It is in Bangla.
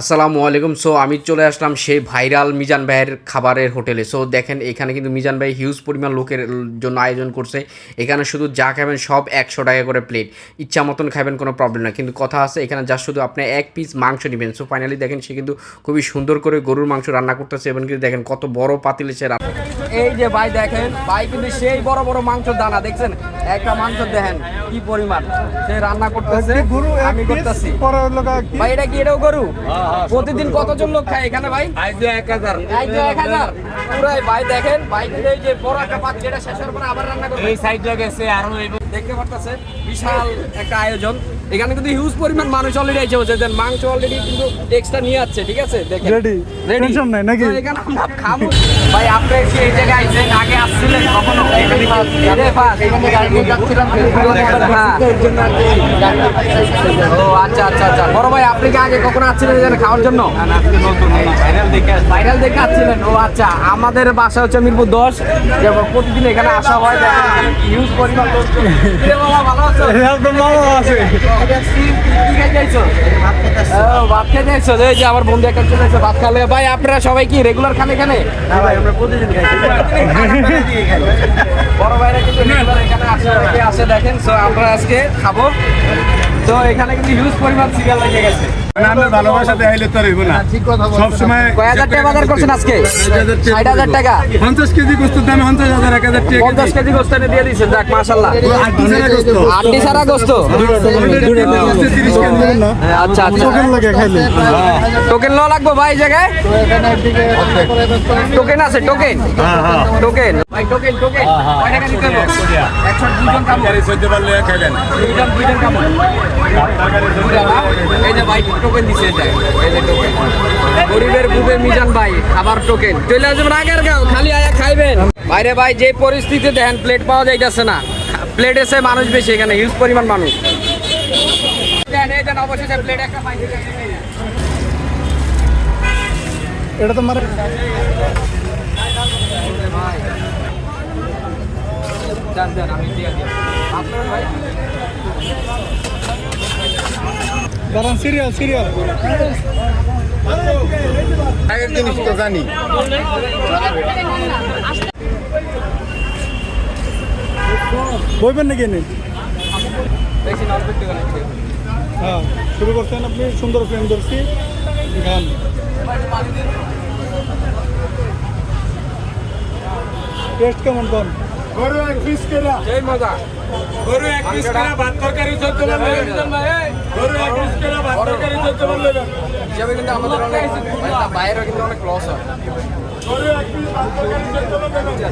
আসসালামু আলাইকুম। সো আমি চলে আসলাম সেই ভাইরাল মিজান ভাইয়ের খাবারের হোটেলে। সো দেখেন, এখানে কিন্তু মিজান ভাই হিউজ পরিমাণ লোকের জন্য আয়োজন করছে। এখানে শুধু যা খাবেন সব একশো টাকা করে প্লেট ইচ্ছা মতন খাবেন, কোনো প্রবলেম না। কিন্তু কথা আছে, এখানে যা শুধু আপনি এক পিস মাংস নেবেন। সো ফাইনালি দেখেন, সে কিন্তু খুবই সুন্দর করে গরুর মাংস রান্না করতেছে এবং কিন্তু দেখেন, কত বড় পাতিলে সে রান্না। এই যে ভাই দেখেন, ভাই কিন্তু সেই বড় বড় মাংস দানা, দেখছেন? একটা মাংস দেখেন কি পরিমাণ। সে রান্না করতেছে আমি করতেছি। ভাই এটা কি এটাও গরু? প্রতিদিন কতজন লোক খায় এখানে ভাই? এই যে এক হাজার? পুরাই ভাই দেখেন ভাই কিন্তু যে বড় একটা পাত্র যেটা শেষ হওয়ার পরে আবার রান্না করবে। এই সাইডে গেছে আরও দেখতে বিশাল একটা আয়োজন। এখানে কিন্তু হিউজ পরিমাণ মানুষ অলরেডি আছে দেন মাংস অলরেডি কিন্তু এক্সট্রা নিয়ে যাচ্ছে ঠিক আছে? দেখেন? রেডি Tension নাই নাকি? এখানে আমরা খাব ভাই আপনি কি এই জায়গায় আইছেন? আগে আসছিলেন কখনো? ফার্স্ট হ্যাঁ ও আচ্ছা আচ্ছা আচ্ছা। বড় ভাই আপনি কি আগে কখনো আসছিলেন এখানে খাওয়ার জন্য? ভাইরাল দেখে আসছিলেন? ও আচ্ছা। আমাদের বাসা হচ্ছে মিরপুর দশ। প্রতিদিন এখানে আসা হয় ইউজ পরিমাণ ভালো আছে? ভাত খেতে? এই যে আমার বন্ধু একটা চলে ভাত খালে ভাই আপনারা সবাই কি রেগুলার খান এখানে? বড় ভাইরা কিন্তু এখানে আসে। আসে দেখেন সো আমরা আজকে খাব। তো এখানে কিন্তু হিউজ পরিমাণ সিরিয়াল লেগে গেছে। ভালোবাসা দেখাইলে তো রইব না। সব সময় কয় হাজার টাকা বাজার করছেন আজকে? ষাট হাজার টাকা? পঞ্চাশ কেজি গোস্তের দাম পঞ্চাশ হাজার এক হাজার টাকা। পঞ্চাশ কেজি গোস্ত এনে দিয়ে দিচ্ছেন যাক মাসাল্লাহ আটটি ছাড়া গোস্ত। আটটি সারা গোস্ত? তিরিশ আচ্ছা আচ্ছা। লাগে খাইলে। টোকেন লাগবো ভাই জায়গায়? টোকেন আছে টোকেন। টোকেন। ভাই টোকেন টোকেন কয় টাকা দিতে হবে একশো দুজন কামড়। সহ্য পারলে খাইবেন দুইজন দুইজন কামড়। এই যে ভাই টোকেন দিছে এটা। এই যে টোকেন। গরিবের বুবে মিজান ভাই খাবার টোকেন। চলে আসবেন আগের গাও খালি আয়া খাইবেন। বাইরে ভাই যে পরিস্থিতি দেখেন প্লেট পাওয়া যাইতেছে না। প্লেট এসে মানুষ বেশি এখানে হিউজ পরিমাণ মানুষ। দেন এই দেন অবশেষে প্লেট একটা পাই এটা তো মারে দেন দেন আমি দিয়ে দিই আপনার ভাই দাঁড়ান সিরিয়াল সিরিয়াল আগের জিনিস তো জানি। বইবেন নাকি নে বেশি নল হ্যাঁ শুরু করছেন আপনি সুন্দর ফ্রেম ধরছি গান। টেস্ট কেমন কন গরু এক পিস কেনা। সেই মজা গরু এক পিস কেনা ভাত তরকারি চলতে পারলে গরু এক পিস কেনা ভাত তরকারি চলতে পারলে হিসাবে কিন্তু আমাদের অনেক বাইরেও কিন্তু অনেক লস হয়। গরু এক পিস ভাত তরকারি চলতে পারলে